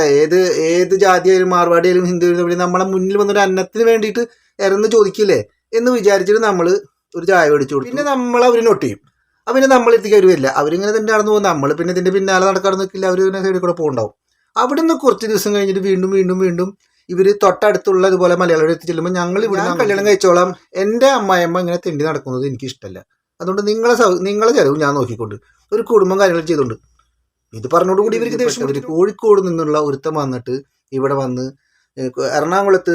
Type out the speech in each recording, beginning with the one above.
ഏത് ഏത് ജാതിയായാലും മാർവാടിയായാലും ഹിന്ദു ആയാലും നമ്മളെ മുന്നിൽ വന്നൊരു അന്നത്തിന് വേണ്ടിയിട്ട് ഇറന്ന് ചോദിക്കില്ലേ എന്ന് വിചാരിച്ചിട്ട് നമ്മൾ ഒരു ചായ മേടിച്ചു കൊടുക്കും പിന്നെ നമ്മൾ അവർ നോട്ട് ചെയ്യും. അപ്പം പിന്നെ നമ്മളെത്തിക്ക് അവർ വരില്ല. അവരിങ്ങനെ തന്നെ നടന്നു പോകും. നമ്മൾ പിന്നെ ഇതിന്റെ പിന്നാലെ നടക്കാതെ നിൽക്കില്ല അവർ ഇങ്ങനെ സൈഡിൽ കൂടെ പോകുന്നുണ്ടാവും അവിടെ നിന്ന് കുറച്ച് ദിവസം കഴിഞ്ഞിട്ട് വീണ്ടും വീണ്ടും വീണ്ടും ഇവർ തൊട്ടടുത്തുള്ള ഇതുപോലെ മലയാളം എത്തി ചെല്ലുമ്പോൾ ഞങ്ങൾ ഇവിടെ കല്യാണം കഴിച്ചോളാം. എന്റെ അമ്മായിയമ്മ ഇങ്ങനെ തെണ്ടി നടക്കുന്നത് എനിക്ക് ഇഷ്ടമല്ല അതുകൊണ്ട് നിങ്ങളെ സൗ നിങ്ങളെ ചിലവ് ഞാൻ നോക്കിക്കൊണ്ട് ഒരു കുടുംബം കാര്യങ്ങൾ ചെയ്തുകൊണ്ട് ഇത് പറഞ്ഞോടുകൂടി ഇവർക്ക് ദേഷ്യം ഇവർ കോഴിക്കോട് നിന്നുള്ള ഒരുത്തം വന്നിട്ട് ഇവിടെ വന്ന് എറണാകുളത്ത്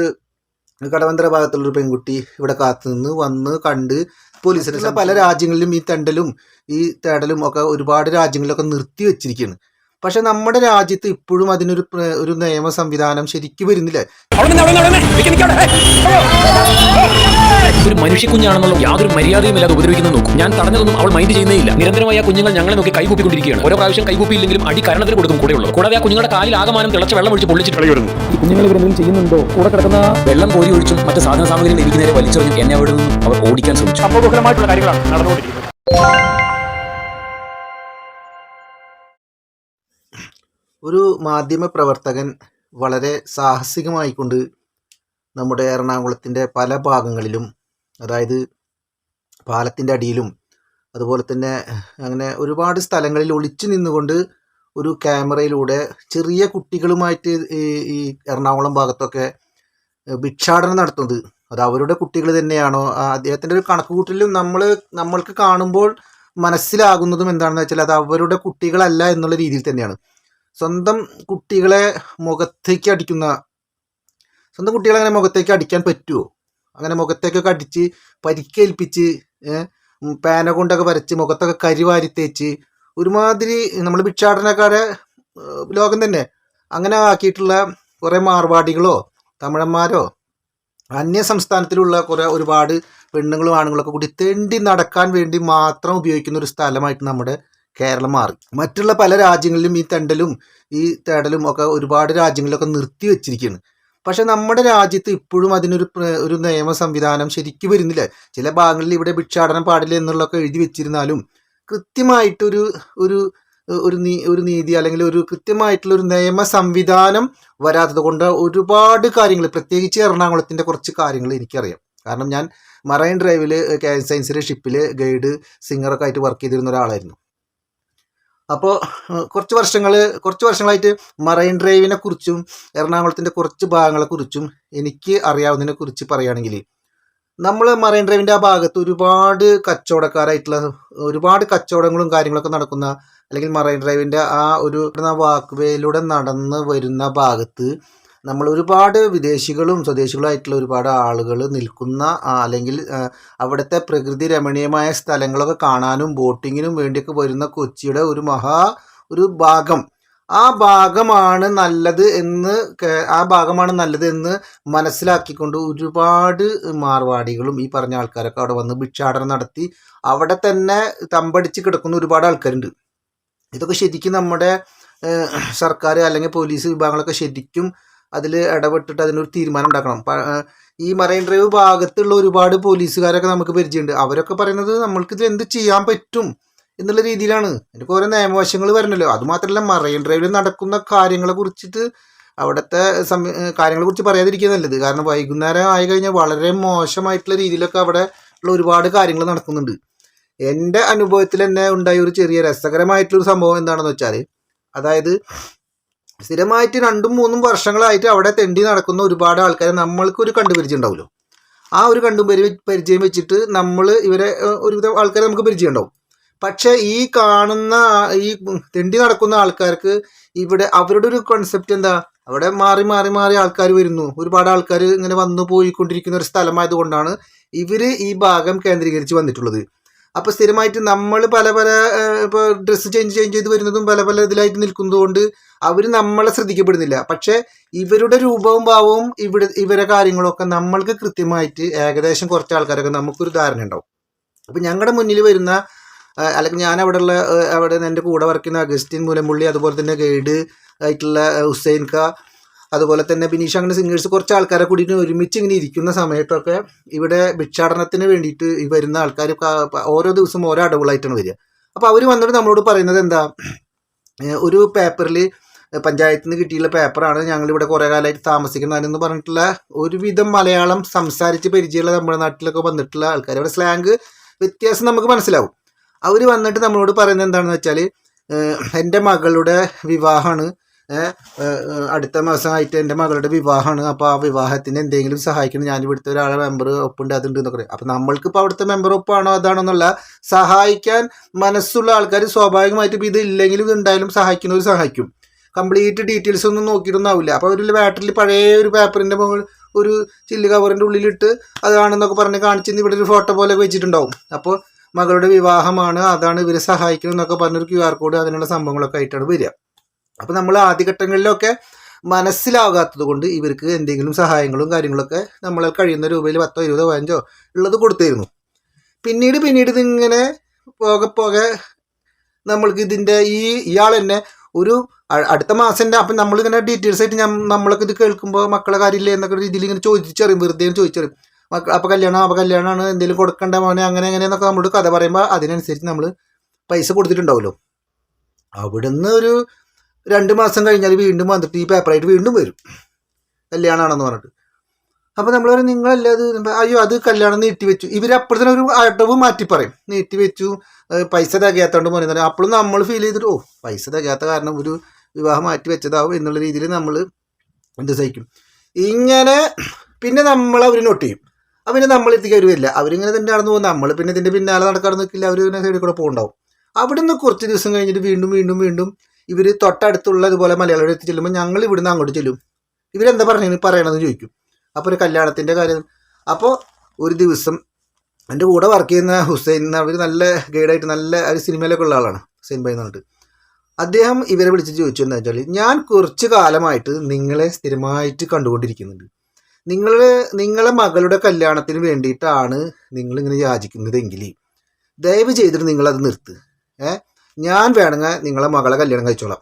കടവന്തര ഭാഗത്തുള്ളൊരു പെൺകുട്ടി ഇവിടെ കാത്തുനിന്ന് വന്ന് കണ്ട് പോലീസിനെ പല രാജ്യങ്ങളിലും ഈ തെണ്ടലും ഈ തേടലും ഒക്കെ ഒരുപാട് രാജ്യങ്ങളിലൊക്കെ നിർത്തി വെച്ചിരിക്കുകയാണ് പക്ഷെ നമ്മുടെ രാജ്യത്ത് ഇപ്പോഴും അതിനൊരു ഒരു നിയമ സംവിധാനം ശരിക്കും വരുന്നില്ല. ഒരു മനുഷ്യ കുഞ്ഞാണെന്നുള്ള യാതൊരു മര്യാദയും ഇല്ലാതെ ഉപദ്രവിക്കുന്ന നോക്കും. ഞാൻ തടഞ്ഞതൊന്നും അവൾ മൈൻഡ് ചെയ്യുന്നില്ല നിരന്തരമായ ആ കുഞ്ഞുങ്ങൾ ഞങ്ങളെ നോക്കി കൈകൂപ്പിക്കൊണ്ടിരിക്കുകയാണ്. ഓരോ പ്രാവശ്യം കൈകൂപ്പിയില്ലെങ്കിലും അടി കരണത്തിന് കൊടുക്കും കൂടെയുള്ളൂ കൂടാതെ ആ കുഞ്ഞുങ്ങളുടെ കാലിൽ ആകമാനം തിളച്ച വെള്ളം ഒഴിച്ച് പൊള്ളിച്ചിട്ട് കളയുന്നു ഈ കുഞ്ഞുങ്ങൾ ഇവരെന്തെങ്കിലും ചെയ്യുന്നുണ്ടോ? കൂടെ കിടക്കുന്ന വെള്ളം കോരി ഒഴിച്ചും മറ്റ് സാധന സാമഗ്രികൾ എനിക്ക് നേരെ വലിച്ചെറിഞ്ഞു എന്നെ അവിടെ നിന്നും അവർ ഓടിക്കാൻ ശ്രമിച്ചു. സംഭവബഹുലമായിട്ടുള്ള കാര്യങ്ങളാണ് നടന്നുകൊണ്ടിരിക്കുന്നത്. ഒരു മാധ്യമ പ്രവർത്തകൻ വളരെ സാഹസികമായിക്കൊണ്ട് നമ്മുടെ എറണാകുളത്തിന്റെ പല ഭാഗങ്ങളിലും അതായത് പാലത്തിന്റെ അടിയിലും അതുപോലെ തന്നെ അങ്ങനെ ഒരുപാട് സ്ഥലങ്ങളിൽ ഒളിച്ചു നിന്നുകൊണ്ട് ഒരു ക്യാമറയിലൂടെ ചെറിയ കുട്ടികളുമായിട്ട് ഈ എറണാകുളം ഭാഗത്തൊക്കെ ഭിക്ഷാടനം നടത്തുന്നത്. അത് അവരുടെ കുട്ടികൾ തന്നെയാണോ? അദ്ദേഹത്തിന്റെ ഒരു കണക്കുകൂട്ടലും നമ്മൾ നമ്മൾക്ക് കാണുമ്പോൾ മനസ്സിലാകുന്നതും എന്താണെന്ന് വെച്ചാൽ അത് അവരുടെ കുട്ടികളല്ല എന്നുള്ള രീതിയിൽ തന്നെയാണ്. സ്വന്തം കുട്ടികളെ മുഖത്തേക്ക് അടിക്കുന്ന സ്വന്തം കുട്ടികളെ അങ്ങനെ മുഖത്തേക്ക് അടിക്കാൻ പറ്റുമോ അങ്ങനെ മുഖത്തേക്കൊക്കെ അടിച്ച് പരിക്കേൽപ്പിച്ച് പേന കൊണ്ടൊക്കെ വരച്ച് മുഖത്തൊക്കെ കരിവാരി തേച്ച് ഒരുമാതിരി നമ്മൾ ഭിക്ഷാടനക്കാരെ ലോകം തന്നെ. അങ്ങനെ ആക്കിയിട്ടുള്ള കുറേ മാർവാടികളോ തമിഴന്മാരോ അന്യ സംസ്ഥാനത്തിലുള്ള കുറേ ഒരുപാട് പെണ്ണുങ്ങളും ആണുങ്ങളൊക്കെ കൂടി തെണ്ടി നടക്കാൻ വേണ്ടി മാത്രം ഉപയോഗിക്കുന്ന ഒരു സ്ഥലമായിട്ട് നമ്മുടെ കേരളം മാറി. മറ്റുള്ള പല രാജ്യങ്ങളിലും ഈ തെണ്ടലും ഈ തേടലും ഒക്കെ ഒരുപാട് രാജ്യങ്ങളിലൊക്കെ നിർത്തി വെച്ചിരിക്കുകയാണ് പക്ഷെ നമ്മുടെ രാജ്യത്ത് ഇപ്പോഴും അതിനൊരു ഒരു നിയമ സംവിധാനം ശരിക്കും വരുന്നില്ല. ചില ഭാഗങ്ങളിൽ ഇവിടെ ഭിക്ഷാടനം പാടില്ല എന്നുള്ളതൊക്കെ എഴുതി വെച്ചിരുന്നാലും കൃത്യമായിട്ടൊരു ഒരു ഒരു നീ ഒരു നീതി അല്ലെങ്കിൽ ഒരു കൃത്യമായിട്ടുള്ള ഒരു നിയമ സംവിധാനം വരാത്തത് കൊണ്ട് ഒരുപാട് കാര്യങ്ങൾ പ്രത്യേകിച്ച് എറണാകുളത്തിന്റെ കുറച്ച് കാര്യങ്ങൾ എനിക്കറിയാം. കാരണം ഞാൻ മറൈൻ ഡ്രൈവിൽ കെ സയൻസിലെ ഷിപ്പിൽ ഗൈഡ് സിംഗറൊക്കെ ആയിട്ട് വർക്ക് ചെയ്തിരുന്ന ഒരാളായിരുന്നു. അപ്പോൾ കുറച്ച് വർഷങ്ങൾ കുറച്ച് വർഷങ്ങളായിട്ട് മറൈൻ ഡ്രൈവിനെ കുറിച്ചും എറണാകുളത്തിന്റെ കുറച്ച് ഭാഗങ്ങളെക്കുറിച്ചും എനിക്ക് അറിയാവുന്നതിനെ കുറിച്ച് പറയുകയാണെങ്കിൽ നമ്മൾ മറൈൻ ഡ്രൈവിന്റെ ആ ഭാഗത്ത് ഒരുപാട് കച്ചവടക്കാരായിട്ടുള്ള ഒരുപാട് കച്ചവടങ്ങളും കാര്യങ്ങളൊക്കെ നടക്കുന്ന അല്ലെങ്കിൽ മറൈൻ ഡ്രൈവിന്റെ ആ ഒരു വാക്ക് വേയിലൂടെ നടന്ന് വരുന്ന ഭാഗത്ത് നമ്മൾ ഒരുപാട് വിദേശികളും സ്വദേശികളുമായിട്ടുള്ള ഒരുപാട് ആളുകൾ നിൽക്കുന്ന അല്ലെങ്കിൽ അവിടുത്തെ പ്രകൃതി രമണീയമായ സ്ഥലങ്ങളൊക്കെ കാണാനും ബോട്ടിങ്ങിനും വേണ്ടിയൊക്കെ വരുന്ന കൊച്ചിയുടെ ഒരു മഹാ ഒരു ഭാഗം. ആ ഭാഗമാണ് നല്ലത് എന്ന് ആ ഭാഗമാണ് നല്ലത് എന്ന് മനസ്സിലാക്കിക്കൊണ്ട് ഒരുപാട് മാർവാടികളും ഈ പറഞ്ഞ ആൾക്കാരൊക്കെ അവിടെ വന്ന് ഭിക്ഷാടനം നടത്തി. അവിടെ തന്നെ തമ്പടിച്ച് കിടക്കുന്ന ഒരുപാട് ആൾക്കാരുണ്ട്. ഇതൊക്കെ ശരിക്കും നമ്മുടെ സർക്കാർ അല്ലെങ്കിൽ പോലീസ് വിഭാഗങ്ങളൊക്കെ ശരിക്കും അതിൽ ഇടപെട്ടിട്ട് അതിനൊരു തീരുമാനം ഉണ്ടാക്കണം. ഈ മറൈൻ ഡ്രൈവ് ഭാഗത്തുള്ള ഒരുപാട് പോലീസുകാരൊക്കെ നമുക്ക് പരിചയമുണ്ട്. അവരൊക്കെ പറയുന്നത് നമ്മൾക്ക് ഇത് എന്ത് ചെയ്യാൻ പറ്റും എന്നുള്ള രീതിയിലാണ്. എനിക്ക് ഓരോ നിയമവശങ്ങൾ വരണല്ലോ. അതുമാത്രമല്ല മറൈൻ ഡ്രൈവിൽ നടക്കുന്ന കാര്യങ്ങളെ കുറിച്ചിട്ട് അവിടുത്തെ സമ കാര്യങ്ങളെ കുറിച്ച് പറയാതിരിക്കുക നല്ലത്. കാരണം വൈകുന്നേരം ആയി കഴിഞ്ഞാൽ വളരെ മോശമായിട്ടുള്ള രീതിയിലൊക്കെ അവിടെ ഉള്ള ഒരുപാട് കാര്യങ്ങൾ നടക്കുന്നുണ്ട്. എന്റെ അനുഭവത്തിൽ തന്നെ ഉണ്ടായ ഒരു ചെറിയ രസകരമായിട്ടുള്ളൊരു സംഭവം എന്താണെന്ന് വെച്ചാൽ അതായത് സ്ഥിരമായിട്ട് രണ്ടും മൂന്നും വർഷങ്ങളായിട്ട് അവിടെ തെണ്ടി നടക്കുന്ന ഒരുപാട് ആൾക്കാരെ നമ്മൾക്ക് ഒരു കണ്ടുപരിചയം ഉണ്ടാവുമല്ലോ ആ ഒരു കണ്ടുപരി പരിചയം വെച്ചിട്ട് നമ്മൾ ഇവരെ ഒരുവിധം ആൾക്കാരെ നമുക്ക് പരിചയം ഉണ്ടാവും പക്ഷേ ഈ കാണുന്ന ഈ തെണ്ടി നടക്കുന്ന ആൾക്കാർക്ക് ഇവിടെ അവരുടെ ഒരു കോൺസെപ്റ്റ് എന്താ? അവിടെ മാറി മാറി മാറി ആൾക്കാർ വരുന്നു. ഒരുപാട് ആൾക്കാർ ഇങ്ങനെ വന്നു പോയിക്കൊണ്ടിരിക്കുന്ന ഒരു സ്ഥലമായതുകൊണ്ടാണ് ഇവർ ഈ ഭാഗം കേന്ദ്രീകരിച്ച് വന്നിട്ടുള്ളത്. അപ്പോൾ സ്ഥിരമായിട്ട് നമ്മൾ പല പല ഇപ്പോൾ ഡ്രസ്സ് ചേഞ്ച് ചേഞ്ച് ചെയ്ത് വരുന്നതും പല പല ഇതിലായിട്ട് നിൽക്കുന്നതുകൊണ്ട് അവർ നമ്മളെ ശ്രദ്ധിക്കപ്പെടുന്നില്ല. പക്ഷേ ഇവരുടെ രൂപവും ഭാവവും ഇവിടെ ഇവരെ കാര്യങ്ങളൊക്കെ നമ്മൾക്ക് കൃത്യമായിട്ട് ഏകദേശം കുറച്ച് ആൾക്കാരൊക്കെ നമുക്കൊരു ധാരണ ഉണ്ടാവും. അപ്പോൾ ഞങ്ങളുടെ മുന്നിൽ വരുന്ന അല്ലെങ്കിൽ ഞാൻ അവിടെ ഉള്ള അവിടെ എന്റെ കൂടെ വർക്ക് ചെയ്യുന്ന അഗസ്റ്റിൻ മൂലമുള്ളി അതുപോലെ തന്നെ ഗൈഡ് ആയിട്ടുള്ള ഹുസൈൻ ഖ അതുപോലെ തന്നെ ബിനീഷ് അങ്ങനെ സിംഗേഴ്സ് കുറച്ച് ആൾക്കാരെ കൂടിയിട്ട് ഒരുമിച്ച് ഇങ്ങനെ ഇരിക്കുന്ന സമയത്തൊക്കെ ഇവിടെ ഭിക്ഷാടനത്തിന് വേണ്ടിയിട്ട് ഈ വരുന്ന ആൾക്കാർ ഓരോ ദിവസം ഓരോ അടവുകളായിട്ടാണ് വരിക. അപ്പോൾ അവർ വന്നിട്ട് നമ്മളോട് പറയുന്നത് എന്താ ഒരു പേപ്പറിൽ പഞ്ചായത്തിൽ നിന്ന് കിട്ടിയുള്ള പേപ്പറാണ് ഞങ്ങളിവിടെ കുറേ കാലമായിട്ട് താമസിക്കുന്നതെന്ന് പറഞ്ഞിട്ടുള്ള ഒരുവിധം മലയാളം സംസാരിച്ച് പരിചയമുള്ള നമ്മുടെ നാട്ടിലൊക്കെ വന്നിട്ടുള്ള ആൾക്കാർ അവിടെ സ്ലാങ് വ്യത്യാസം നമുക്ക് മനസ്സിലാവും. അവർ വന്നിട്ട് നമ്മളോട് പറയുന്നത് എന്താണെന്ന് വെച്ചാൽ എന്റെ മകളുടെ വിവാഹമാണ് അടുത്ത മാസമായിട്ട് എന്റെ മകളുടെ വിവാഹമാണ്. അപ്പോൾ ആ വിവാഹത്തിന് എന്തെങ്കിലും സഹായിക്കണം. ഞാൻ ഇവിടുത്തെ ഒരാളെ മെമ്പർ ഒപ്പുണ്ട് അതുണ്ട് എന്നൊക്കെ പറയും. അപ്പോൾ നമ്മൾക്കിപ്പോൾ അവിടുത്തെ മെമ്പർ ഒപ്പാണോ അതാണോ എന്നുള്ള സഹായിക്കാൻ മനസ്സുള്ള ആൾക്കാർ സ്വാഭാവികമായിട്ടും ഇപ്പോൾ ഇത് ഇല്ലെങ്കിലും ഉണ്ടായാലും സഹായിക്കുന്നവർ സഹായിക്കും. കംപ്ലീറ്റ് ഡീറ്റെയിൽസ് ഒന്നും നോക്കിയിട്ടൊന്നും ആവില്ല അപ്പോൾ ഒരു ബാറ്ററിൽ പഴയ ഒരു പേപ്പറിന്റെ മുകളിൽ ഒരു ചില്ല് കവറിന്റെ ഉള്ളിലിട്ട് അതാണെന്നൊക്കെ പറഞ്ഞ് കാണിച്ചിരുന്ന് ഇവിടെ ഒരു ഫോട്ടോ പോലെ വെച്ചിട്ടുണ്ടാവും. അപ്പോൾ മകളുടെ വിവാഹമാണ് അതാണ് ഇവരെ സഹായിക്കണം എന്നൊക്കെ പറഞ്ഞൊരു ക്യു ആർ കോഡ് അതിനുള്ള സംഭവങ്ങളൊക്കെ ആയിട്ടാണ് വരിക. അപ്പോൾ നമ്മൾ ആദ്യഘട്ടങ്ങളിലൊക്കെ മനസ്സിലാകാത്തത് കൊണ്ട് ഇവർക്ക് എന്തെങ്കിലും സഹായങ്ങളും കാര്യങ്ങളൊക്കെ നമ്മളെ കഴിയുന്ന രൂപയിൽ പത്തോ ഇരുപതോ പതിനഞ്ചോ ഉള്ളത് കൊടുത്തിരുന്നു. പിന്നീട് പിന്നീട് ഇതിങ്ങനെ പോകെ പോകെ നമ്മൾക്ക് ഇതിന്റെ ഈ ഇയാൾ തന്നെ ഒരു അടുത്ത മാസം അപ്പം നമ്മളിങ്ങനെ ഡീറ്റെയിൽസ് ആയിട്ട് ഞാൻ നമ്മളൊക്കെ ഇത് കേൾക്കുമ്പോൾ മക്കളെ കാര്യമില്ല എന്നൊക്കെ രീതിയിൽ ഇങ്ങനെ ചോദിച്ചറിയും വെറുതെ ചോദിച്ചറിയും. മക്കൾ അപ്പോൾ കല്യാണം അപ്പോൾ കല്യാണമാണ് എന്തെങ്കിലും കൊടുക്കണ്ട മോനെ അങ്ങനെ അങ്ങനെ എന്നൊക്കെ നമ്മളോട് കഥ പറയുമ്പോൾ അതിനനുസരിച്ച് നമ്മൾ പൈസ കൊടുത്തിട്ടുണ്ടാവുമല്ലോ അവിടുന്ന് ഒരു രണ്ട് മാസം കഴിഞ്ഞാൽ വീണ്ടും വന്നിട്ട് ഈ പേപ്പറായിട്ട് വീണ്ടും വരും. കല്യാണമാണെന്ന് പറഞ്ഞിട്ട്. അപ്പോൾ നമ്മൾ പറയും നിങ്ങളല്ലേ അയ്യോ അത് കല്യാണം നീട്ടി വെച്ചു. ഇവർ അപ്പോഴത്തേനും ഒരു അടവ് മാറ്റി പറയും. നീട്ടി വെച്ചു പൈസ തികയാത്തോണ്ട് പറയുന്നത് അപ്പോഴും നമ്മൾ ഫീൽ ചെയ്തിട്ട് ഓ പൈസ തികയാത്ത കാരണം ഒരു വിവാഹം മാറ്റി വെച്ചതാവും എന്നുള്ള രീതിയിൽ നമ്മൾ എന്ത് സഹിക്കും ഇങ്ങനെ പിന്നെ നമ്മൾ അവർ നോട്ട് ചെയ്യും. അപ്പം പിന്നെ നമ്മളെത്തിക്ക് അവർ വരില്ല അവരിങ്ങനെ തന്നെ നടന്നു പോകും. നമ്മൾ പിന്നെ ഇതിന്റെ പിന്നാലെ നടക്കാൻ നിൽക്കില്ല അവർ പിന്നെ സൈഡിൽ കൂടെ പോകുന്നുണ്ടാവും അവിടെ നിന്ന് കുറച്ച് ദിവസം കഴിഞ്ഞിട്ട് വീണ്ടും വീണ്ടും വീണ്ടും ഇവർ തൊട്ടടുത്തുള്ള ഇതുപോലെ മലയാളം എത്തി ചെല്ലുമ്പോൾ ഞങ്ങൾ ഇവിടുന്ന് അങ്ങോട്ട് ചെല്ലും. ഇവരെന്താ പറഞ്ഞു? പറയണമെന്ന് ചോദിക്കും. അപ്പോൾ ഒരു കല്യാണത്തിന്റെ കാര്യം. അപ്പോൾ ഒരു ദിവസം എന്റെ കൂടെ വർക്ക് ചെയ്യുന്ന ഹുസൈൻ അവർ നല്ല ഗൈഡായിട്ട് നല്ല ഒരു സിനിമയിലൊക്കെ ഉള്ള ആളാണ് ഹുസൈൻ ഭായി എന്ന് പറഞ്ഞിട്ട്. അദ്ദേഹം ഇവരെ വിളിച്ച് ചോദിച്ചു എന്താ വെച്ചാൽ ഞാൻ കുറച്ച് കാലമായിട്ട് നിങ്ങളെ സ്ഥിരമായിട്ട് കണ്ടുകൊണ്ടിരിക്കുന്നുണ്ട്. നിങ്ങൾ നിങ്ങളെ മകളുടെ കല്യാണത്തിന് വേണ്ടിയിട്ടാണ് നിങ്ങളിങ്ങനെ യാചിക്കുന്നതെങ്കിൽ ദയവ് ചെയ്തിട്ട് നിങ്ങളത് നിർത്ത്. ഏ? ഞാൻ വേണമെങ്കിൽ നിങ്ങളെ മകളെ കല്യാണം കഴിച്ചോളാം.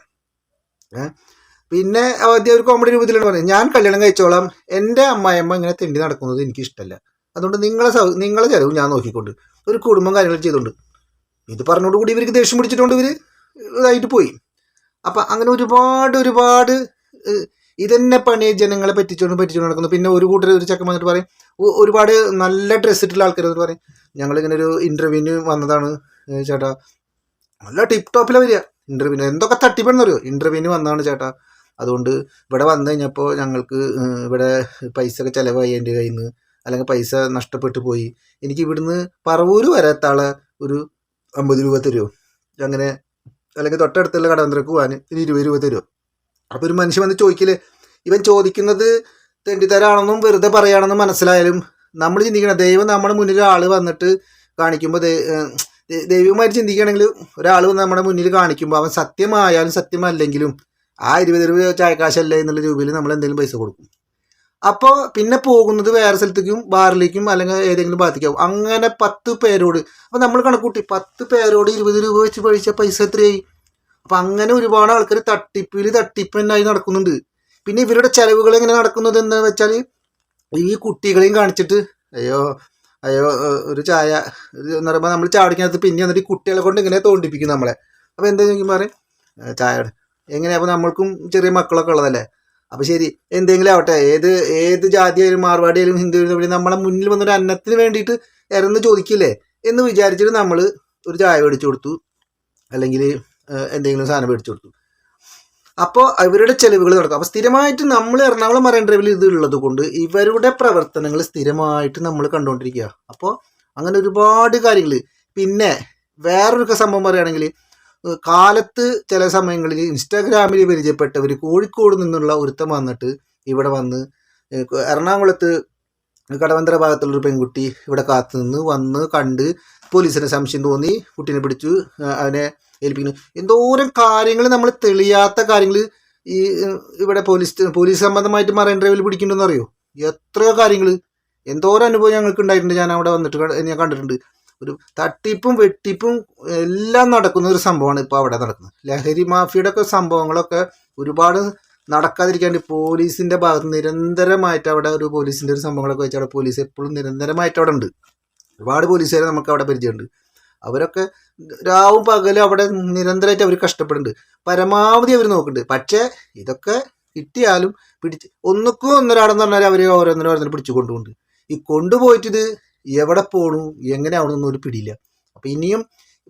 പിന്നെ ആദ്യം ഒരു കോമഡി രൂപത്തിലാണ് പറഞ്ഞത്. ഞാൻ കല്യാണം കഴിച്ചോളാം. എന്റെ അമ്മായിയമ്മ ഇങ്ങനെ തെണ്ടി നടക്കുന്നത് എനിക്ക് ഇഷ്ടമല്ല അതുകൊണ്ട് നിങ്ങളെ സൗ നിങ്ങളെ ചിലവ് ഞാൻ നോക്കിക്കൊണ്ട് ഒരു കുടുംബം കാര്യങ്ങൾ ചെയ്തുകൊണ്ട്. ഇത് പറഞ്ഞോടുകൂടി ഇവർക്ക് ദേഷ്യം പിടിച്ചിട്ടുണ്ട് ഇവർ ഇതായിട്ട് പോയി. അപ്പം അങ്ങനെ ഒരുപാട് ഒരുപാട് ഇതെന്നെ ഇതന്നെ പണി ജനങ്ങളെ പറ്റിച്ചുകൊണ്ട് പറ്റിച്ചുകൊണ്ട് നടക്കുന്നു. പിന്നെ ഒരു കൂട്ടർ ഒരു ചക്കൻ വന്നിട്ട് പറയും ഒരുപാട് നല്ല ഡ്രസ്സ് ഇട്ടുള്ള ആൾക്കാർ എന്നിട്ട് പറയും ഞങ്ങളിങ്ങനെ ഒരു ഇന്റർവ്യൂവിന് വന്നതാണ് ചേട്ടാ. നല്ല ടിപ്പ് ടോപ്പിലാണ് വരിക ഇന്റർവ്യൂവിന് എന്തൊക്കെ തട്ടിപ്പെടുന്നറിയോ? ഇന്റർവ്യൂവിന് വന്നതാണ് ചേട്ടാ. അതുകൊണ്ട് ഇവിടെ വന്നു കഴിഞ്ഞപ്പോൾ ഞങ്ങൾക്ക് ഇവിടെ പൈസ ഒക്കെ ചിലവായി എന്റെ കയ്യിൽ നിന്ന് അല്ലെങ്കിൽ പൈസ നഷ്ടപ്പെട്ടു പോയി. എനിക്ക് ഇവിടുന്ന് പറവൂര് വരെ എത്താളെ ഒരു അമ്പത് രൂപ തരുമോ അങ്ങനെ അല്ലെങ്കിൽ തൊട്ടടുത്തുള്ള കടവന്ത്രക്ക് പോകാൻ ഒരു ഇരുപത് രൂപ തരുമോ അപ്പോൾ ഒരു മനുഷ്യൻ വന്ന് ചോദിക്കൽ ഇവൻ ചോദിക്കുന്നത് തെണ്ടിത്തരാണെന്നും വെറുതെ പറയുകയാണെന്നും മനസ്സിലായാലും നമ്മൾ ചിന്തിക്കണം ദൈവം നമ്മുടെ മുന്നിൽ ആൾ വന്നിട്ട് കാണിക്കുമ്പോൾ ദൈവമായിട്ട് ചിന്തിക്കുകയാണെങ്കിൽ ഒരാൾ വന്ന് നമ്മുടെ മുന്നിൽ കാണിക്കുമ്പോൾ അവൻ സത്യമായാലും സത്യമല്ലെങ്കിലും ആ ഇരുപത് രൂപ ചായക്കാശല്ലേ എന്നുള്ള രൂപയിൽ നമ്മൾ എന്തെങ്കിലും പൈസ കൊടുക്കും. അപ്പോൾ പിന്നെ പോകുന്നത് വേറെ സ്ഥലത്തേക്കും ബാറിലേക്കും അല്ലെങ്കിൽ ഏതെങ്കിലും ഭാഗത്തേക്കാവും അങ്ങനെ പത്ത് പേരോട് അപ്പോൾ നമ്മൾ കണക്കൂട്ടി പത്ത് പേരോട് ഇരുപത് രൂപ വെച്ച് പഴിച്ച പൈസ എത്രയായി? അപ്പം അങ്ങനെ ഒരുപാട് ആൾക്കാർ തട്ടിപ്പിൽ തട്ടിപ്പന്നായി നടക്കുന്നുണ്ട്. പിന്നെ ഇവരുടെ ചെലവുകൾ എങ്ങനെ നടക്കുന്നത് എന്താണെന്ന് വെച്ചാൽ ഈ കുട്ടികളെയും കാണിച്ചിട്ട് അയ്യോ അയ്യോ ഒരു ചായ എന്ന് പറയുമ്പോൾ നമ്മൾ ചാടിക്കകത്ത് പിന്നെ എന്നിട്ട് കുട്ടികളെ കൊണ്ട് ഇങ്ങനെ തോണ്ടിപ്പിക്കും നമ്മളെ. അപ്പോൾ എന്താ ചോദിക്കുമ്പോൾ പറയും? ചായ എങ്ങനെ? അപ്പോൾ നമ്മൾക്കും ചെറിയ മക്കളൊക്കെ ഉള്ളതല്ലേ? അപ്പോൾ ശരി എന്തെങ്കിലും ആവട്ടെ. ഏത് ഏത് ജാതി ആയാലും മാർവാടി ആയാലും ഹിന്ദു ആയാലും നമ്മളെ മുന്നിൽ വന്നൊരു അന്നത്തിന് വേണ്ടിയിട്ട് ഇറന്ന് ചോദിക്കില്ലേ എന്ന് വിചാരിച്ചിട്ട് നമ്മൾ ഒരു ചായ മേടിച്ചു കൊടുത്തു. അല്ലെങ്കിൽ എന്തെങ്കിലും സാധനം മേടിച്ചു കൊടുത്തു. അപ്പോൾ ഇവരുടെ ചെലവുകൾ നടക്കും. അപ്പോൾ സ്ഥിരമായിട്ട് നമ്മൾ എറണാകുളം മറൈൻ ഡ്രൈവിൽ ഇത് ഉള്ളത് കൊണ്ട് ഇവരുടെ പ്രവർത്തനങ്ങൾ സ്ഥിരമായിട്ട് നമ്മൾ കണ്ടുകൊണ്ടിരിക്കുക അപ്പോൾ അങ്ങനെ ഒരുപാട് കാര്യങ്ങൾ പിന്നെ വേറൊരു സംഭവം പറയുകയാണെങ്കിൽ കാലത്ത് ചില സമയങ്ങളിൽ ഇൻസ്റ്റാഗ്രാമിൽ പരിചയപ്പെട്ടവർ കോഴിക്കോട് നിന്നുള്ള ഒരുത്തം വന്നിട്ട് ഇവിടെ വന്ന് എറണാകുളത്ത് കടവന്തര ഭാഗത്തുള്ളൊരു പെൺകുട്ടി ഇവിടെ കാത്തു നിന്ന് വന്ന് കണ്ട് പോലീസിനെ സംശയം തോന്നി കുട്ടീനെ പിടിച്ചു അവനെ ഏൽപ്പിക്കുന്നു. എന്തോരം കാര്യങ്ങൾ നമ്മൾ തെളിയാത്ത കാര്യങ്ങൾ ഈ ഇവിടെ പോലീസ് പോലീസ് സംബന്ധമായിട്ട് മറൈൻ ഡ്രൈവിൽ പിടിക്കുന്നുണ്ടെന്ന് അറിയോ എത്രയോ കാര്യങ്ങൾ. എന്തോരം അനുഭവം ഞങ്ങൾക്ക് ഉണ്ടായിട്ടുണ്ട് ഞാൻ അവിടെ വന്നിട്ട് ഞാൻ കണ്ടിട്ടുണ്ട്. ഒരു തട്ടിപ്പും വെട്ടിപ്പും എല്ലാം നടക്കുന്ന ഒരു സംഭവമാണ് ഇപ്പോൾ അവിടെ നടക്കുന്നത്. ലഹരി മാഫിയുടെ ഒക്കെ സംഭവങ്ങളൊക്കെ ഒരുപാട് നടക്കാതിരിക്കാണ്ട് പോലീസിന്റെ ഭാഗത്ത് നിരന്തരമായിട്ട് അവിടെ ഒരു പോലീസിന്റെ ഒരു സംഭവങ്ങളൊക്കെ വെച്ച് അവിടെ പോലീസ് എപ്പോഴും നിരന്തരമായിട്ട് അവിടെ ഉണ്ട്. ഒരുപാട് പോലീസുകാരെ നമുക്ക് അവിടെ പരിചയമുണ്ട്. അവരൊക്കെ രാവും പകലും അവിടെ നിരന്തരമായിട്ട് അവർ കഷ്ടപ്പെടുന്നുണ്ട്. പരമാവധി അവർ നോക്കുന്നുണ്ട്. പക്ഷേ ഇതൊക്കെ കിട്ടിയാലും പിടിച്ച് ഒന്നുക്കും ഒന്നൊരാടെന്ന് പറഞ്ഞാൽ അവർ ഓരോന്നിനും ഓരോന്നിനും പിടിച്ചു കൊണ്ടുപോകുന്നുണ്ട്. ഈ കൊണ്ടുപോയിട്ട് ഇത് എവിടെ പോണു എങ്ങനെ ആവണമെന്നൊന്നും ഒരു പിടിയില്ല. അപ്പം ഇനിയും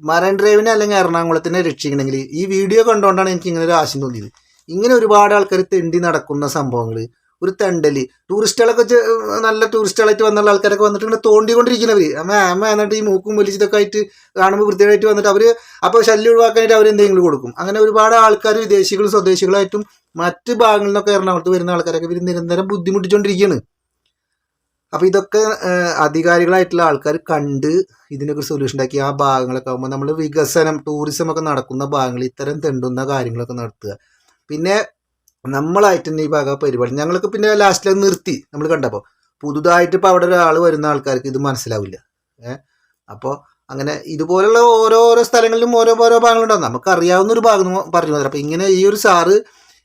മറൈൻ ഡ്രൈവിനെ അല്ലെങ്കിൽ എറണാകുളത്തിനെ രക്ഷിക്കണമെങ്കിൽ ഈ വീഡിയോ കണ്ടുകൊണ്ടാണ് എനിക്ക് ഇങ്ങനെ ഒരു ആശയം തോന്നിയത്. ഇങ്ങനെ ഒരുപാട് ആൾക്കാർ തെണ്ടി നടക്കുന്ന സംഭവങ്ങൾ ഒരു തെണ്ടൽ. ടൂറിസ്റ്റുകളൊക്കെ നല്ല ടൂറിസ്റ്റുകളായിട്ട് വന്നുള്ള ആൾക്കാരൊക്കെ വന്നിട്ട് ഇങ്ങനെ തോണ്ടിക്കൊണ്ടിരിക്കുന്നവർ അമ്മ അമ്മ എന്നിട്ട് ഈ മൂക്കും വലിച്ചതൊക്കെ ആയിട്ട് കാണുമ്പോൾ വൃത്തിയായിട്ട് വന്നിട്ട് അവർ അപ്പോൾ ശല്യം ഒഴിവാക്കാനായിട്ട് അവർ എന്തെങ്കിലും കൊടുക്കും. അങ്ങനെ ഒരുപാട് ആൾക്കാർ വിദേശികളും സ്വദേശികളായിട്ടും മറ്റ് ഭാഗങ്ങളിൽ നിന്നൊക്കെ എറണാകുളത്ത് വരുന്ന ആൾക്കാരൊക്കെ ഇവർ നിരന്തരം ബുദ്ധിമുട്ടിച്ചുകൊണ്ടിരിക്കുകയാണ് അപ്പോൾ ഇതൊക്കെ അധികാരികളായിട്ടുള്ള ആൾക്കാർ കണ്ട് ഇതിനൊക്കെ സൊല്യൂഷൻ ഉണ്ടാക്കി. ആ ഭാഗങ്ങളൊക്കെ ആകുമ്പോൾ നമ്മൾ വികസനം ടൂറിസം ഒക്കെ നടക്കുന്ന ഭാഗങ്ങളിൽ ഇത്തരം തെണ്ടുന്ന കാര്യങ്ങളൊക്കെ നടത്തുക. പിന്നെ നമ്മളായിട്ട് തന്നെ ഈ ഭാഗ പരിപാടി. ഞങ്ങൾക്ക് പിന്നെ ലാസ്റ്റിൽ നിർത്തി നമ്മൾ കണ്ടപ്പോൾ പുതുതായിട്ട് ഇപ്പോൾ അവിടെ ഒരാൾ വരുന്ന ആൾക്കാർക്ക് ഇത് മനസ്സിലാവില്ല. ഏഹ് അപ്പോൾ അങ്ങനെ ഇതുപോലുള്ള ഓരോരോ സ്ഥലങ്ങളിലും ഓരോ ഓരോ ഭാഗങ്ങളുണ്ടാവും. നമുക്ക് അറിയാവുന്ന ഒരു ഭാഗം പറഞ്ഞു തരാം. അപ്പോൾ ഇങ്ങനെ ഈ ഒരു സാറ്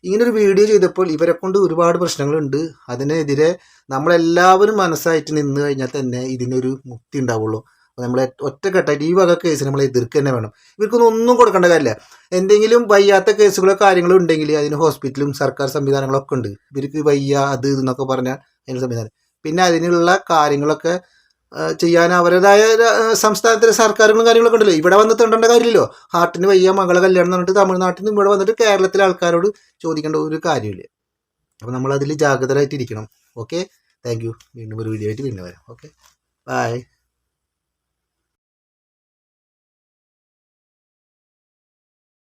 ഇങ്ങനെ ഒരു വീഡിയോ ചെയ്തപ്പോൾ ഇവരെ കൊണ്ട് ഒരുപാട് പ്രശ്നങ്ങളുണ്ട്. അതിനെതിരെ നമ്മളെല്ലാവരും മനസ്സായിട്ട് നിന്ന് കഴിഞ്ഞാൽ തന്നെ ഇതിനൊരു മുക്തി ഉണ്ടാവുള്ളൂ. നമ്മൾ ഒറ്റക്കെട്ടായിട്ട് ഈ വക കേസ് നമ്മൾ എതിർക്കുക തന്നെ വേണം. ഇവർക്കൊന്നും ഒന്നും കൊടുക്കേണ്ട കാര്യമില്ല. എന്തെങ്കിലും വയ്യാത്ത കേസുകളോ കാര്യങ്ങളോ ഉണ്ടെങ്കിൽ അതിന് ഹോസ്പിറ്റലും സർക്കാർ സംവിധാനങ്ങളൊക്കെ ഉണ്ട്. ഇവർക്ക് വയ്യ അത് ഇതെന്നൊക്കെ പറഞ്ഞാൽ അതിന് സംവിധാനം. പിന്നെ അതിനുള്ള കാര്യങ്ങളൊക്കെ ചെയ്യാൻ അവരുടേതായ സംസ്ഥാനത്തിലെ സർക്കാരുകളും കാര്യങ്ങളൊക്കെ ഉണ്ടല്ലോ. ഇവിടെ വന്ന് തെണ്ടേണ്ട കാര്യമില്ലല്ലോ. ഹാർട്ടിന് വയ്യ മകളെ കല്യാണം എന്ന് പറഞ്ഞിട്ട് തമിഴ്നാട്ടിൽ നിന്ന് ഇവിടെ വന്നിട്ട് കേരളത്തിലെ ആൾക്കാരോട് ചോദിക്കേണ്ട ഒരു കാര്യമില്ല. അപ്പോൾ അതിൽ ജാഗ്രതരായിട്ടിരിക്കണം ഓക്കെ? Thank you. വീണ്ടും ഒരു വീഡിയോ ആയിട്ട് പിന്നെ വരാം. ഓക്കെ? ബൈ